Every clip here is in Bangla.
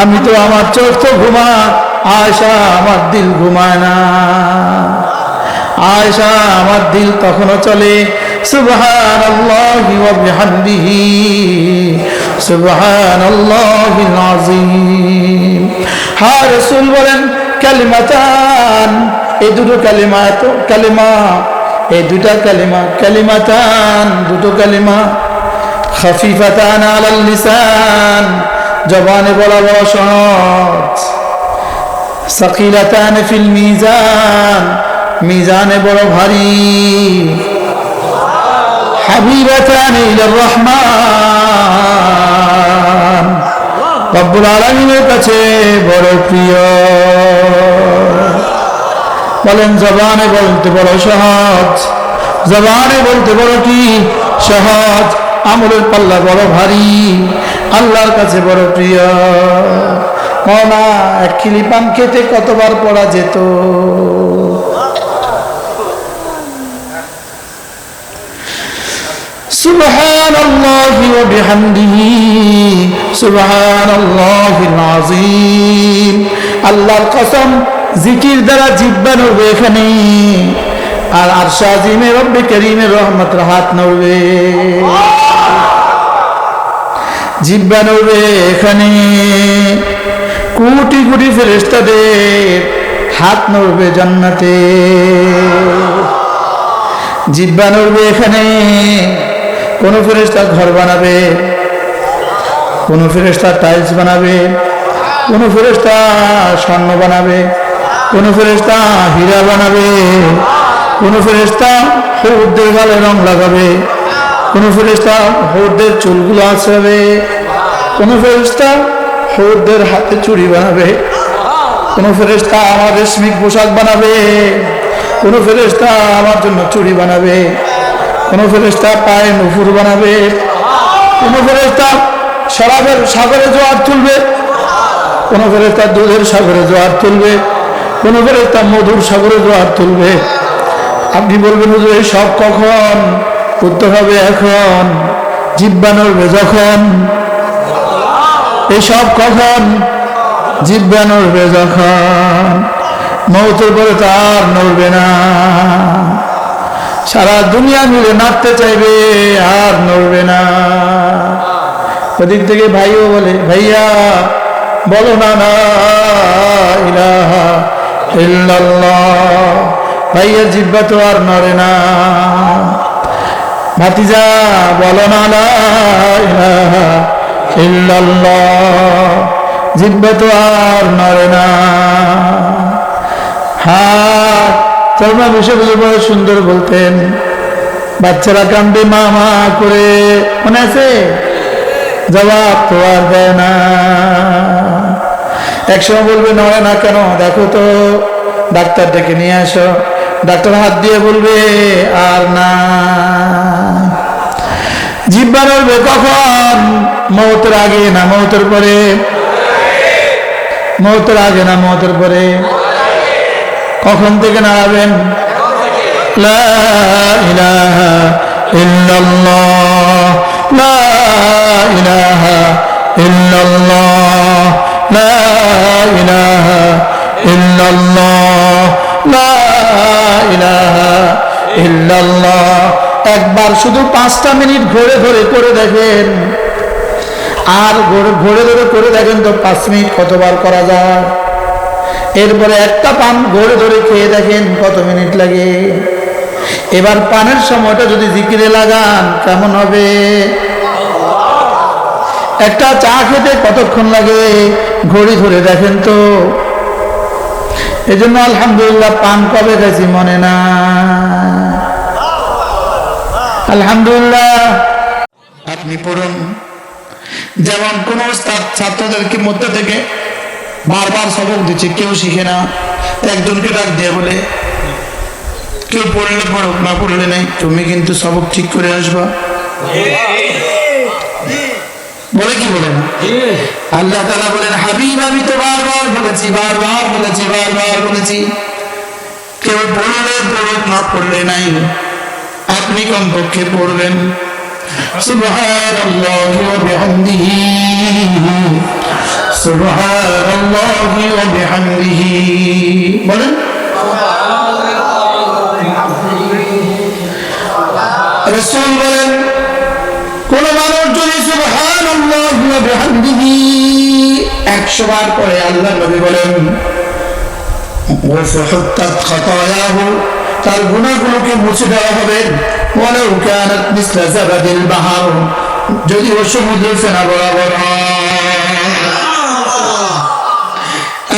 আমি তো আমার চোখ তো ঘুমা আয়সা আমার দিল ঘুমায় না। আয়সা আমার দিল তখনও চলে। সুবহান আল্লাহি ওয়া বিহামদিহি সুবহান আল্লাহিল আযীম হ্যাঁ রাসূল বলেন, কালিমাতান, এই দুটো কালিমা তো কালিমা, এই দুটা কালিমা, কালিমাতান, দুটো কালিমা, খাফিফাতান আলাল লিসান জবানে বলা বড় সহজ। সাকিলাতান ফিল মিজান, মিজানে বড় ভারী। হাবিবাতান ইলার রহমান। রব্বুল আলামিনের কাছে বড় প্রিয়। বলেন জবানে বলতে বড় সহজ। জবানে বলতে বড় কি? সহজ। আমলের পাল্লা বড় ভারী। আল্লাহর কাছে বড় প্রিয় না এক খিলি পান খেতে কতবার পড়া যেত سبحان الله وبحمده سبحان الله العظيم আল্লাহর কসম জিকির দ্বারা জিব্বা নড়বে এখানে আর আরশা আজিমে রব্বে করিমের রহমতের হাত নড়বে জিব্বা নড়বে এখানে কোটি কোটি ফেরেস্তাদের হাত নড়বে জান্নাতে। জিব্বা নড়বে এখানে কোন ফেরেস্তা ঘর বানাবে, কোন ফেরেস্তা টাইলস বানাবে, কোন ফেরেস্তা স্বর্ণ বানাবে, কোন ফেরেস্তা হীরা বানাবে, কোন ফেরেস্তা হৌদের গালে রং লাগাবে। কোন ফেরেস্তা হৌদের চুলগুলো আছড়াবে, কোন ফেরেস্তা হৌদের হাতে চুড়ি বানাবে, কোন ফেরেস্তা আমার রেশমিক পোশাক বানাবে, কোন ফেরেস্তা আমার জন্য চুড়ি বানাবে, কোন ফেরেস্তা পায়ে নুপুর বানাবে, কোন ফেরেস্তা শরাবের সাগরে জোয়ার তুলবে, কোন ফেরেস্তা দুধের সাগরে জোয়ার তুলবে, কোন ফেরেস্তা মধুর সাগরে জোয়ার তুলবে। আপনি বলবেন এই সব কখন? করতে হবে এখন জিব্বা নড়বে যখন এই সব কখন জিব্বা নড়বে যখন, মৌতের পরে তো আর নড়বে না। সারা দুনিয়া মিলে নাচতে চাইবে, আর নড়বে না। ওদিক থেকে ভাইও বলে, ভাইয়া, বলো না না ভাইয়া জিব্বা তো আর নড়ে না। ভাতিজা, বলো না জিব্বা তো আর নড়ে না। হ্যাঁ চর্মা বিষয় বড় সুন্দর বলতেন। বাচ্চারা কান্দে মা মা করে। মনে আছে? জবাব তো আর দেয় না। একসময় বলবে নয় না কেন? দেখো তো, ডাক্তার ডেকে নিয়ে আসো। ডাক্তার হাত দিয়ে বলবে, আর না। জিব্বা নড়বে কখন? মৌতের আগে না মৌতের পরে? মৌতের আগে না মৌতের পরে? কখন থেকে নাড়াবেন? লা ইল্লাল্লাহ। লা লা একবার শুধু পাঁচটা মিনিট ঘুরে ঘুরে করে দেখেন। আর ঘুরে ঘুরে ধরে করে দেখেন তো পাঁচ মিনিট কতবার করা যায়। এরপরে একটা পান ঘরে ধরে খেয়ে দেখেন কত মিনিট লাগে। এবার পানের সময়টা যদি জিকিরে লাগান, কেমন হবে? একটা চা খেতে কতক্ষণ লাগে? ঘড়ি ধরে দেখেন তো। এজন্য আলহামদুলিল্লাহ পান কবে গেছি মনে না। আলহামদুলিল্লাহ। আপনি পড়ুন। যেমন কোন ছাত্রদেরকে মধ্যে থেকে বারবার সবক দিচ্ছে কেউ শিখে না। একজনকে ডাক দিয়ে বলে কেউ পড়লে পড়ুক না পড়লে নাই তুমি কিন্তু সবক ঠিক করে আসবা। বলে কি বলে না আল্লাহ তালা বলেন হাবিব আমি তো বারবার বলেছি বারবার বলেছি বারবার বলেছি কেউ পড়লে পড়ুক না পড়লে নাই আপনি কমপক্ষে পড়বেন سبحان الله وبحمده সুবহানাল্লাহি ওয়া বিহামদিহি বলেন রাসূল বলেন কোন মানুষ যদি একশো বার পরে আল্লাহ নবী বলেন তার গুণাগুলোকে মুছে দেওয়া হবে। বলে বাহার, যদি ও সমুদ্র সেনা বরাবর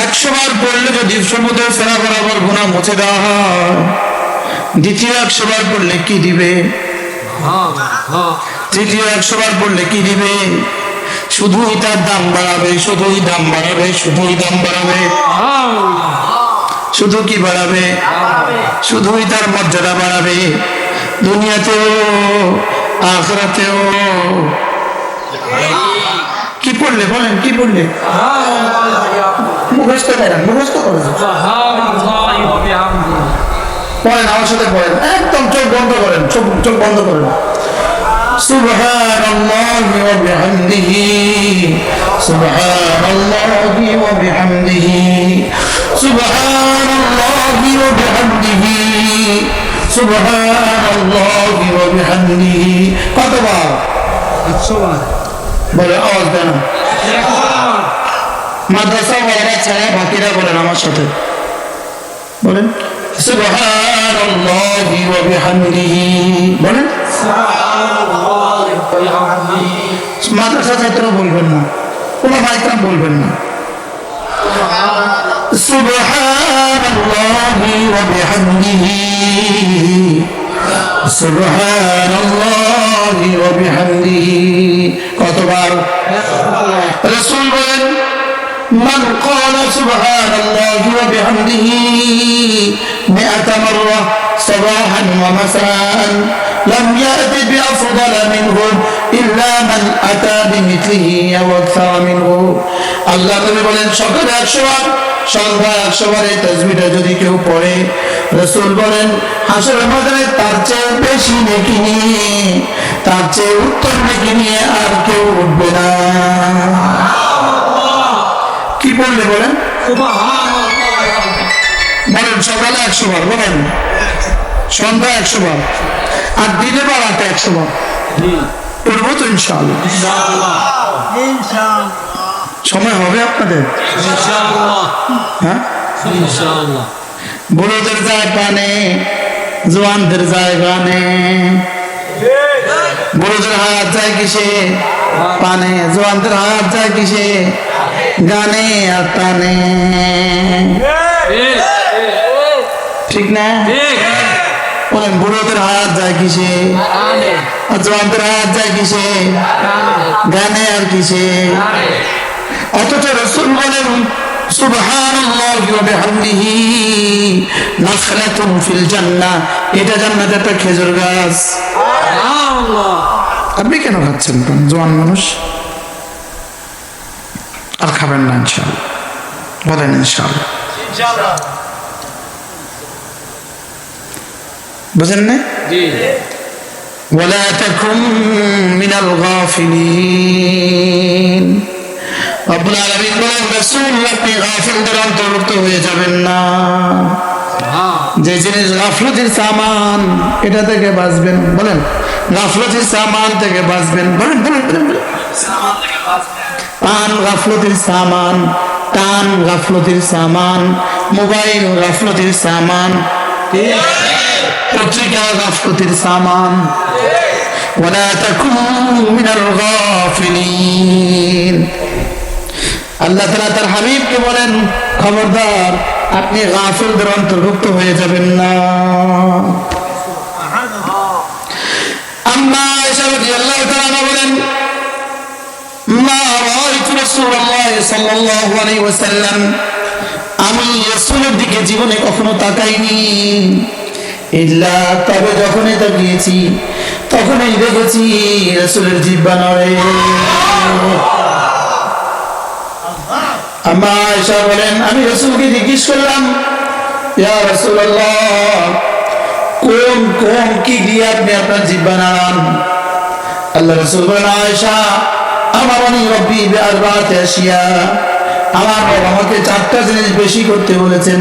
একশো বার পড়লে যদি সমুদ্র সেনা বরাবর গুণা মুছে দেওয়া হয়, দ্বিতীয় একশো বার পড়লে কি দিবে? হ্যাঁ, হ্যাঁ। তৃতীয় একশো বার পড়লে কি দিবে? শুধুই তার দাম বাড়াবে, শুধুই দাম বাড়াবে, শুধুই দাম বাড়াবে। শুধু কি বাড়াবে? শুধুই তার মর্যাদা বাড়াবে। দুনিয়াতেও, আখরাতেও। কি পড়লে বলেন, কি পড়লে? মুখস্থ করেন মুখস্থ করেন। পড়েন, আমার সাথে পড়েন। একদম চোখ বন্ধ করেন, চোখ চোখ বন্ধ করেন। سبحان الله وبحمده سبحان الله وبحمده سبحان الله وبحمده سبحان الله وبحمده কতবার বলে আওয়াজ দেন মাদ্রাসা ওয়ালা ছাড়া বাকিরা বলেন আমার সাথে বলেন সুবহান আল্লাহি ওয়া বিহামদিহি বলেন মাদ্রাসা ছাত্র বলবেন না কোনো মাইকরাম বলবেন না সুবহান আল্লাহি ওয়া বিহামদিহি সুবহান আল্লাহি ওয়া বিহামদিহি কতবার রাসূল বলেন من قال سبحان الله وبحمده مئة مرة صباحا ومساء لم يأت بأفضل منه إلا من أتى بمثله أو أكثر منه আল্লাহ নবী বলেন সকালে একশো বার সন্ধ্যা একশো বার এই তসবিটা যদি কেউ পড়ে রসুল বলেন হাসর ময়দানে তার চেয়ে বেশি নেকি নিয়ে তার চেয়ে উত্তম নেকি নিয়ে আর কেউ উঠবে না কি বললে বলেন বলেন সকালে একশো বার বলেন সন্ধ্যা একশো বার আর দিনে বেলাতে একশো বার করব তো ইনশাআল্লাহ। সময় হবে আপনাদের? হ্যাঁ? বুড়োদের যায় পানে জোয়ানদের যায় গানে বুড়োদের হাত যায় কিসে? পানে জোয়ানদের হাত যায় কিসে? গানে আর টানে ঠিক না? বলেন বুড়োদের হাত যায় কিসে? আর জোয়ানদের হাত যায় কিসে? গানে আর কিসে? অথচ রসুল বলেন এটা জান্নাতে একটা খেজুর গাছ। আপনি কেন খাচ্ছেন জোয়ান মানুষ? আর খাবেন না বলেন বুঝেন না ولا تكن من الغافلين রব্বুল আলামিন বলেন রাসূল আপনি গাফিলদের অন্তর্ভুক্ত হয়ে যাবেন না যে জিনিস গাফলতির সামান এটা থেকে বাঁচবেন বলেন গাফলতির সামান থেকে বাঁচবেন বলেন বলেন বলেন বলেন পান গাফলতির সামান টান গাফলতির সামান মোবাইল গাফলতির সামান পত্রিকা গাফলতির সামান ولا تكونوا من الغافلين আল্লাহ তালা তার হাবিবকে বলেন খবরদার আপনি গাফিলদের অন্তর্ভুক্ত হয়ে যাবেন না আম্মা আয়েশা রাদিয়াল্লাহু তাআলা বলেন মা রাআইতু রাসূলুল্লাহ সাল্লাল্লাহু আলাইহি ওয়াসাল্লাম আমি রাসূলের দিকে জীবনে কখনো তাকাইনি ইল্লা, তবে যখনই তাকিয়েছি, তখনই দেখেছি রাসূলের জিহ্বা নড়ে। আম্মা আয়েশা বলেন, আমি রাসূলকে জিজ্ঞেস করলাম, ইয়া কোন কোন, কি দিয়ে আপনি আপনার জিহ্বা নাড়ান? আল্লাহ রসুল বলেন, আয়েশা আমারনি রব্বি বিআরবাতি আশিয়া আমার বাবা আমাকে চারটা জিনিস বেশি করতে বলেছেন।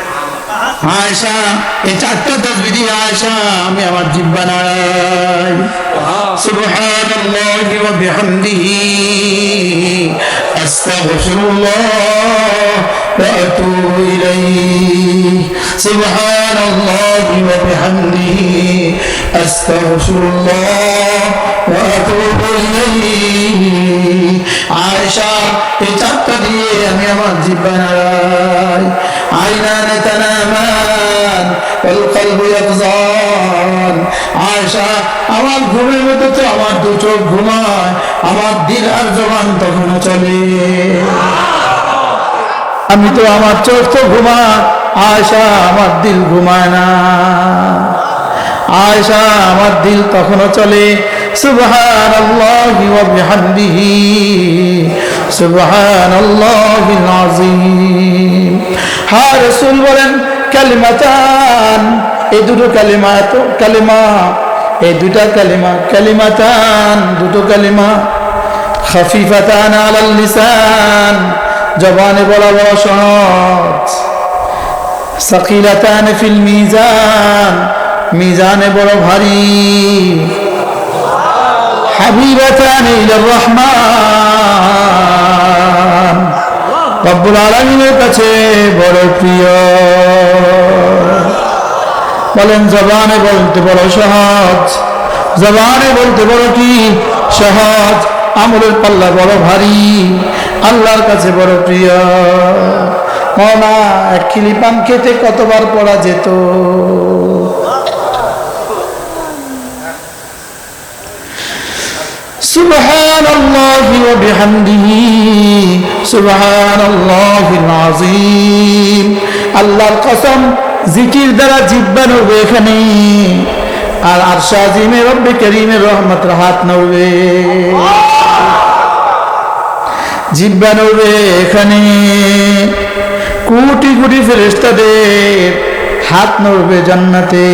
আয়সা এই চারটা তসবি দিয়ে আয়সা আমি আমার জিব্বা নাড়াই। সুবহানাল্লাহি ওয়া বিহামদিহি। আস্তাগফিরুল্লাহ ওয়া আতুবু ইলাইহি। সুবহানাল্লাহি ওয়া বিহামদিহি। আস্তাগফিরুল্লাহ ওয়া আতুবু ইলাইহি। আয়সা এই চারটা দিয়ে আমি আমার জিব্বা নাড়াই। আইনান তানামান والقلب يقظان আয়েশা আমার ঘুমের মধ্যে তো আমার দু চোখ ঘুমায় আমার দিল আর জবান তখনও চলে আমি তো আমার চোখ তো ঘুমায় আয়সা আমার দিল ঘুমায় না আয়সা আমার দিল তখনও চলে সুবহান আল্লাহি ওয়া বিহামদিহি সুবহান আল্লাহিল আযীম হ্যাঁ রাসূল বলেন, কালিমাতান, এই দুটো কালিমা এত কালিমা, এই দুটা কালিমা, কালিমাতান, দুটো কালিমা, খাফিফাতান আলাল লিসান, জবানে বলা বড় সহজ। সাকিলাতান ফিল মিজান, মিজানে বড় ভারী। হাবিবাতান ইলার রহমান রব্বুল আলামিনের কাছে বড় প্রিয়। বলেন জবানে বলতে বড় সহজ। জবানে বলতে বড় কি? সহজ। আমলের পাল্লা বড় ভারী। আল্লাহর কাছে বড় প্রিয়। না এক খিলি পান খেতে কতবার পড়া যেত? سبحان الله وبحمده سبحان الله العظيم আল্লাহর কসম জিকির দ্বারা জিব্বা নড়বে এখানে আর আরশা আজিমে রব্বে করিমের রহমতের হাত নড়বে জিব্বা নড়বে এখানে কোটি কোটি ফেরেস্তাদের হাত নড়বে জান্নাতে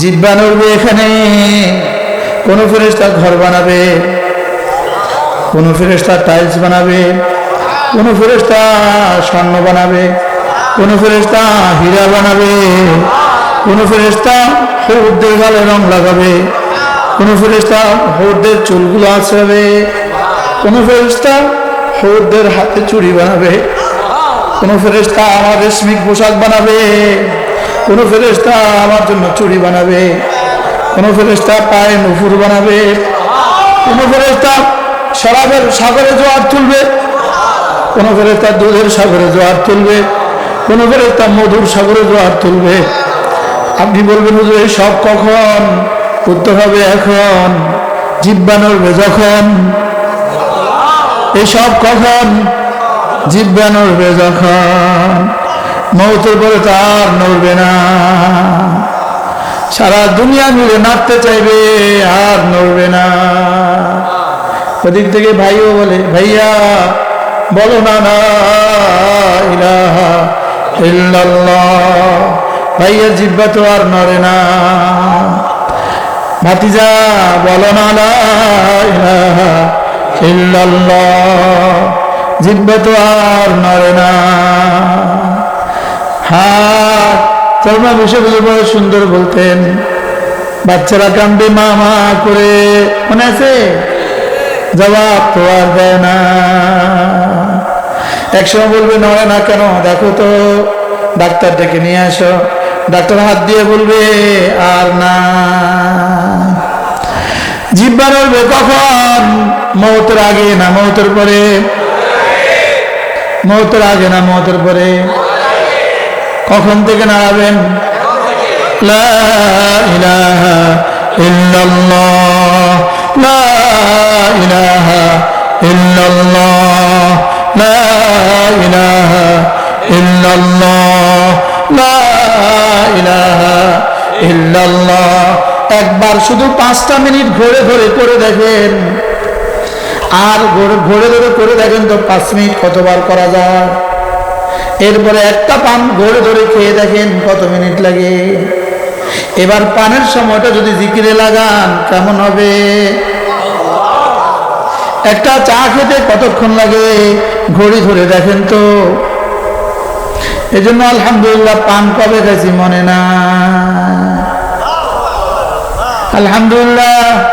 জিব্বা নড়বে এখানে কোন ফেরেস্তা ঘর বানাবে, কোন ফেরেস্তা টাইলস বানাবে, কোন ফেরেস্তা স্বর্ণ বানাবে, কোন ফেরেস্তা হীরা বানাবে, কোন ফেরেস্তা হৌদের গালে রং লাগাবে, কোন ফেরেস্তা হৌদের চুলগুলো আছড়াবে, কোন ফেরেস্তা হৌদের হাতে চুড়ি বানাবে, কোন ফেরেস্তা আমার রেশমিক পোশাক বানাবে, কোন ফেরেস্তা আমার জন্য চুড়ি বানাবে। কোন ফেরেস্তা পায়ে নুপুর বানাবে, কোন ফেরেস্তা শরাবের সাগরে জোয়ার তুলবে, কোন ফেরেস্তা দুধের সাগরে জোয়ার তুলবে, কোন ফেরেস্তা মধুর সাগরে জোয়ার তুলবে। আপনি বলবেন এই সব কখন? উত্তর হবে এখন, জিব্বা নড়বে যখন? এই সব কখন? জিব্বা নড়বে যখন, মৌতের পরে তার নড়বে না। সারা দুনিয়া মিলে নাচতে চাইবে আর নড়বে না। ওদিক থেকে ভাইও বলে, ভাইয়া, বলো না না, ইলাহা ভাইয়া জিব্বা তো আর নড়ে না। ভাতিজা, বলো না লা ইলাহা জিব্বা তো আর নড়ে না। হ্যাঁ তরমা বিষয়গুলো বড় সুন্দর বলতেন। বাচ্চারা কান্দে, মা মা, করে। মনে আছে? জবাব তো আর দেয় না। একসময় বলবে নয় না কেন, দেখো তো, ডাক্তার ডেকে নিয়ে আসো। ডাক্তার হাত দিয়ে বলবে, আর না। জিব্বা নড়বে কখন? মৌতের আগে না মৌতের পরে? মৌতের আগে না মৌতের পরে? কখন থেকে নাড়াবেন? একবার শুধু পাঁচটা মিনিট ঘুরে ঘুরে করে দেখেন। আর ঘুরে ঘুরে করে দেখেন তো পাঁচ মিনিট কতবার করা যায়? এরপরে একটা পান ঘুরে ধরে খেয়ে দেখেন কত মিনিট লাগে। এবার পানের সময়টা যদি জিকিরে লাগান, কেমন হবে? একটা চা খেতে কতক্ষণ লাগে? ঘড়ি ধরে দেখেন তো। এজন্য আলহামদুলিল্লাহ পান কবে খাইছি মনে না। আলহামদুলিল্লাহ,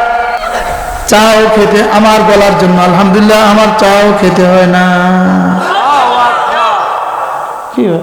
চাও খেতে আমার বলার জন্য, আলহামদুলিল্লাহ আমার চাও খেতে হয় না। কি হয়?